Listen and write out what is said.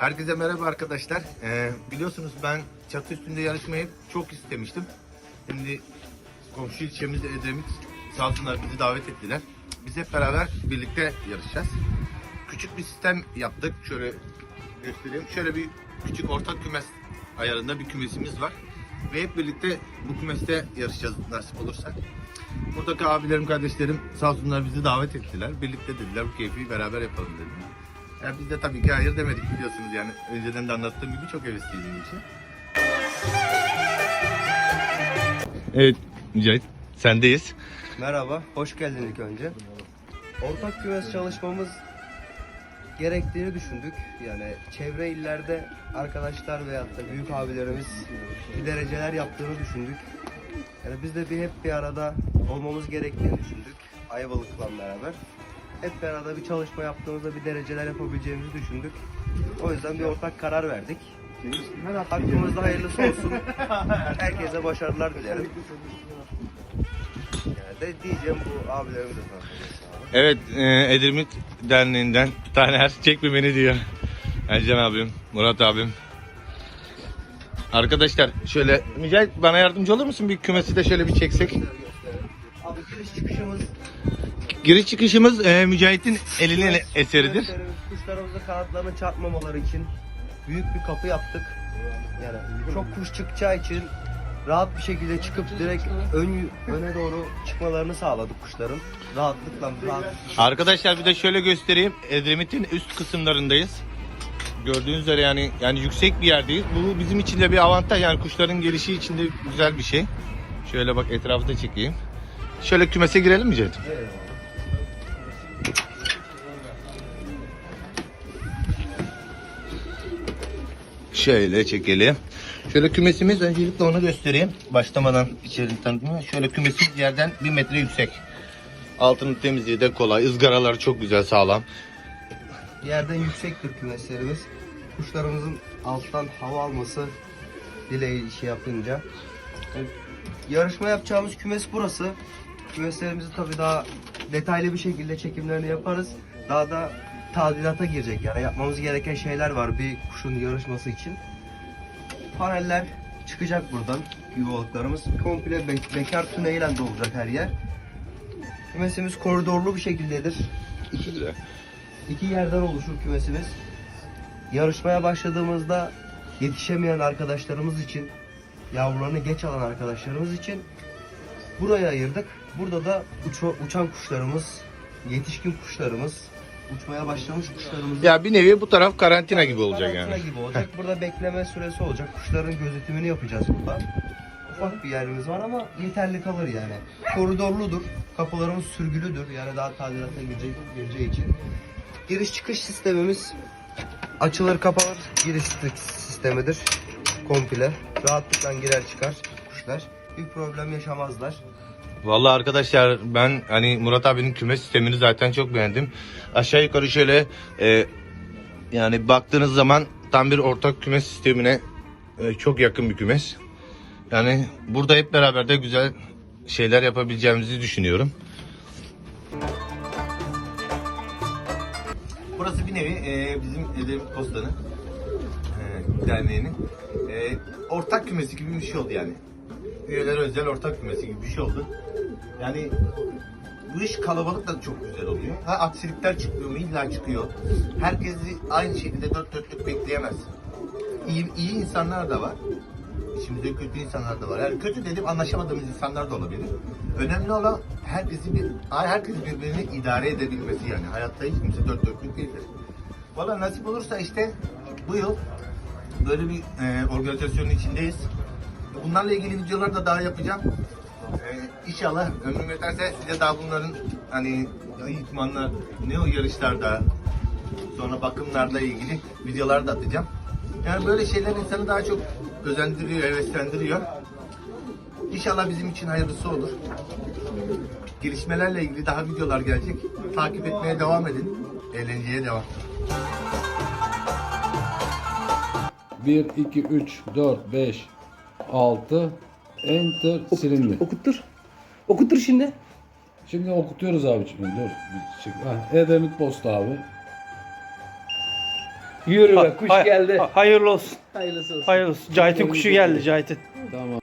Herkese merhaba arkadaşlar. Ee, biliyorsunuz ben çatı üstünde yarışmayı çok istemiştim. Şimdi komşu ilçemizde Edremit sağ olsunlar bizi davet ettiler. Biz hep beraber birlikte yarışacağız. Küçük bir sistem yaptık. Şöyle göstereyim. Şöyle bir küçük ortak kümes ayarında bir kümesimiz var. Ve hep birlikte bu kümeste yarışacağız nasip olursa. Buradaki abilerim, kardeşlerim sağ olsunlar bizi davet ettiler. Birlikte dediler bu keyfi beraber yapalım dediler. Ya biz de tabii ki hayır demedik biliyorsunuz yani. Önceden de anlattığım gibi çok hevesliydim işe. Evet Mücahit sendeyiz. Merhaba, hoş geldin ilk önce. Ortak kümes çalışmamız gerektiğini düşündük. Yani çevre illerde arkadaşlar veyahut da büyük abilerimiz bir dereceler yaptığını düşündük. Yani biz de bir hep bir arada olmamız gerektiğini düşündük. Ayvalık'la beraber. Hep bir arada bir çalışma yaptığımızda bir dereceler yapabileceğimizi düşündük. O yüzden bir ortak karar verdik. Hakkımızda hayırlısı olsun. Herkese başarılar dilerim. Yani de diyeceğim bu abilerimize. Evet e, Edremit Derneği'nden Taner çek bir beni diyor. Ercan abim, Murat abim. Arkadaşlar şöyle Mücahit bana yardımcı olur musun? Bir kümesi de şöyle bir çeksek. Abi giriş çıkışımız Giriş çıkışımız e, Mücahit'in elinin eseridir. Kuşlarımız- Kuşlarımızın kanatlarını çarpmamaları için büyük bir kapı yaptık. Yani çok kuş çıkacağı için rahat bir şekilde çıkıp direkt ön öne doğru çıkmalarını sağladık kuşların. Rahatlıkla rahat. Arkadaşlar bir de şöyle göstereyim. Edremit'in üst kısımlarındayız. Gördüğünüz üzere yani yani yüksek bir yerdeyiz. Bu bizim için de bir avantaj. Yani kuşların gelişi için de güzel bir şey. Şöyle bak etrafı da çekeyim. Şöyle kümese girelim mi Cevdet? Şöyle çekelim. Şöyle kümesimiz öncelikle onu göstereyim. Başlamadan içerini tanıtmaya. Şöyle kümesimiz yerden bir metre yüksek. Altının temizliği de kolay. ızgaraları çok güzel sağlam. Yerden yüksektir kümeslerimiz. Kuşlarımızın alttan hava alması dileği işi yapınca. Yani Yarışma yapacağımız kümes burası. Kümeslerimizi tabii daha detaylı bir şekilde çekimlerini yaparız. Daha da tadilata girecek yani yapmamız gereken şeyler var bir kuşun yarışması için. Paneller çıkacak buradan yuvalıklarımız. Komple be- bekar tüneyle dolacak her yer. Kümesimiz koridorlu bir şekildedir. İki, İki yerden oluşur kümesimiz. Yarışmaya başladığımızda yetişemeyen arkadaşlarımız için, yavrularını geç alan arkadaşlarımız için buraya ayırdık. Burada da uça- uçan kuşlarımız, yetişkin kuşlarımız, uçmaya başlamış kuşlarımız Ya bir nevi bu taraf karantina gibi olacak karantina yani. gibi olacak. Burada bekleme süresi olacak. Kuşların gözetimini yapacağız burada. Ufak bir yerimiz var ama yeterli kalır yani. Koridorludur. Kapılarımız sürgülüdür. Yani daha tadilata girecek, gireceği için. Giriş çıkış sistemimiz açılır kapanır giriş sis- sistemidir. Komple. Rahatlıkla girer çıkar kuşlar. Bir problem yaşamazlar. Vallahi arkadaşlar ben hani Murat abinin küme sistemini zaten çok beğendim. Aşağı yukarı şöyle e, yani baktığınız zaman tam bir ortak küme sistemine e, çok yakın bir kümes. Yani burada hep beraber de güzel şeyler yapabileceğimizi düşünüyorum. Burası bir nevi e, bizim Edremit Postanı e, derneğinin e, ortak kümesi gibi bir şey oldu yani. Üyeler özel ortak kümesi gibi bir şey oldu. Yani bu iş kalabalık da çok güzel oluyor. Ha aksilikler çıkıyor mu? İlla çıkıyor. Herkesi aynı şekilde dört dörtlük bekleyemezsin. İyi, iyi insanlar da var. İçimizde kötü insanlar da var. Yani kötü dedim anlaşamadığımız insanlar da olabilir. Önemli olan herkesi bir, herkes birbirini idare edebilmesi yani. Hayatta hiç kimse dört dörtlük değildir. Valla nasip olursa işte bu yıl böyle bir e, organizasyonun içindeyiz. Bunlarla ilgili videolar da daha yapacağım. Ee, inşallah ömrüm yeterse size daha bunların hani eğitmanlar, ne o yarışlarda, sonra bakımlarla ilgili videolar da atacağım. Yani böyle şeyler insanı daha çok özendiriyor, heveslendiriyor. İnşallah bizim için hayırlısı olur. Gelişmelerle ilgili daha videolar gelecek. Takip etmeye devam edin. Eğlenceye devam. 1, 2, 3, 4, 5, 6. Enter silindi. Okuttur. Okuttur şimdi. Şimdi okutuyoruz abi. Şimdi dur. çık- Ha, Edemit Posta abi. Yürü be kuş ha- geldi. ha- Hayırlı olsun. Hayırlısı olsun. Hayırlı olsun. Cahit'in kuşu geldi Cahit'in. Tamam.